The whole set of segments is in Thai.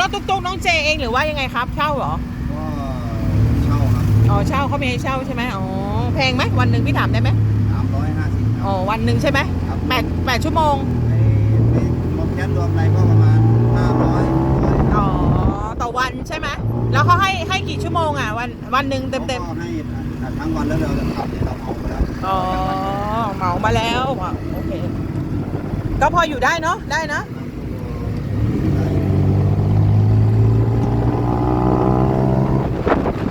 รถตุ๊กๆน้องเจเองหรือว่ายังไงครับ เช่าเหรอ ก็เช่าครับอ๋อเช่าเขามีให้เช่าใช่ไหมอ๋อแพงไหมวันหนึ่งพี่ถามได้ไหมสามร้อยห้าสิบอ๋อวันหนึ่งใช่ไหมครับ แปดแปดชั่วโมงไอ้ไอ้รวมแก๊สรวมอะไรก็ประมาณห้าร้อยอ๋อต่อวันใช่ไหมแล้วเขาให้ให้กี่ชั่วโมงอะวันวันหนึ่งเต็มเต็มก็ให้ทั้งวันแล้วเราจะขับเนี่ยเราเอาไปแล้วๆอ๋อเหมามาแล้วอะโอเค ก็พออยู่ได้เนาะได้นะ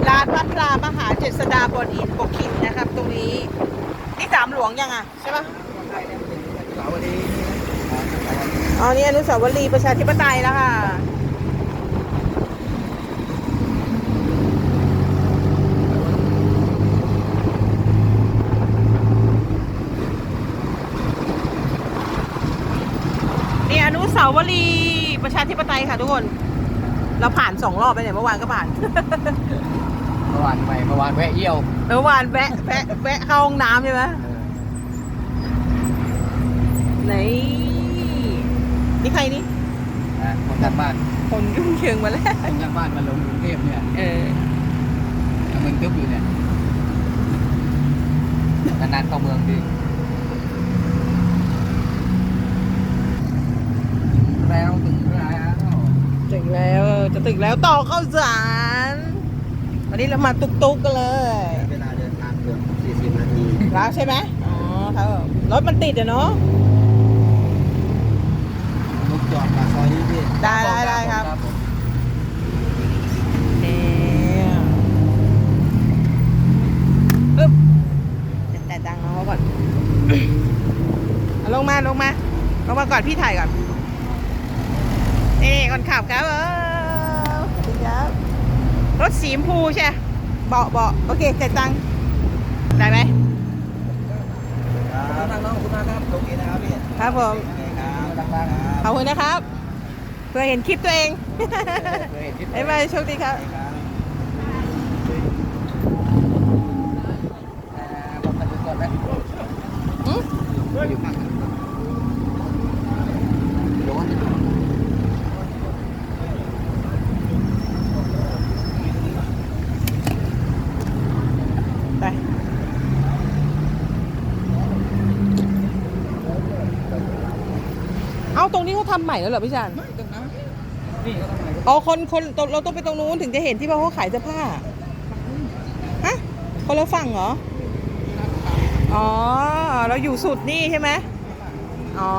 ร้านวัดรามหาเจ ษฎาบนอินบกขินนะครับ ตรงนี้นี่สามหลวงยังอะใช่ปะสาวดีอ๋อนี่อนุสาวรีย์ประชาธิปไตยแล้วค่ะนี่อนุสาวรีย์ประชาธิปไตยค่ะทุกคน เราผ่านสองรอบไปเนี่ยเมื่อวานก็ผ่าน เมื่อวานไปเมื่อวานแวะเยี่ยวเมื่อวานแวะแวะแวะเข้าห้องน้ำใช่ไหมไหนนี่ใครนี่นะคนทางบ้านคนยุ่งเชิงมาแล้ว คนทางบ้านมาลงกรุงเทพเนี่ยเออเมืองตึ๊บอยู่เนี่ยนานๆเข้าเมืองดีแล้วถึงแล้วถึงแล้วจะถึงแล้วต่อเข้าสาร วันนี้เรามาตุกตุกๆกันเลยเวลาเดินทางเกือบ40 นาทีแล้วใช่ไหมอ๋อครับรถมันติดอะเนาะลูกจอดปากซอยนี้พี่ได้ได้ได้ครับผมนี่ปึ๊บแต่ตังค์น้องเขาก่อนเอาลงมาลงมาลงมาก่อนพี่ถ่ายก่อนนี่คนขับครับเออสวัสดีครับ รถสีชมพูใช่ไหมเบาะเบาะโอเคจ่ายตังค์ได้ไหมครับน้องคุณมากครับตรงนี้นะครับพี่ครับผมโอเคครับขอบคุณนะครับเพื่อเห็นคลิปตัวเองเคยเห็นที่บ๊ายบายโชคดีครับ บอกกันก่อนไหม อืม อยู่ข้างโดน ไป เอา ตรงนี้เขาทำใหม่แล้วเหรอพี่ชานตรงนั้นนี่เขาทำไมอ๋อคนคนเราต้องไปตรงนู้นถึงจะเห็นที่ว่าเขาขายเสื้อผ้าฮะคนละฝั่งเหรออ๋อ เราอยู่สุดนี่ใช่ไหมอ๋อ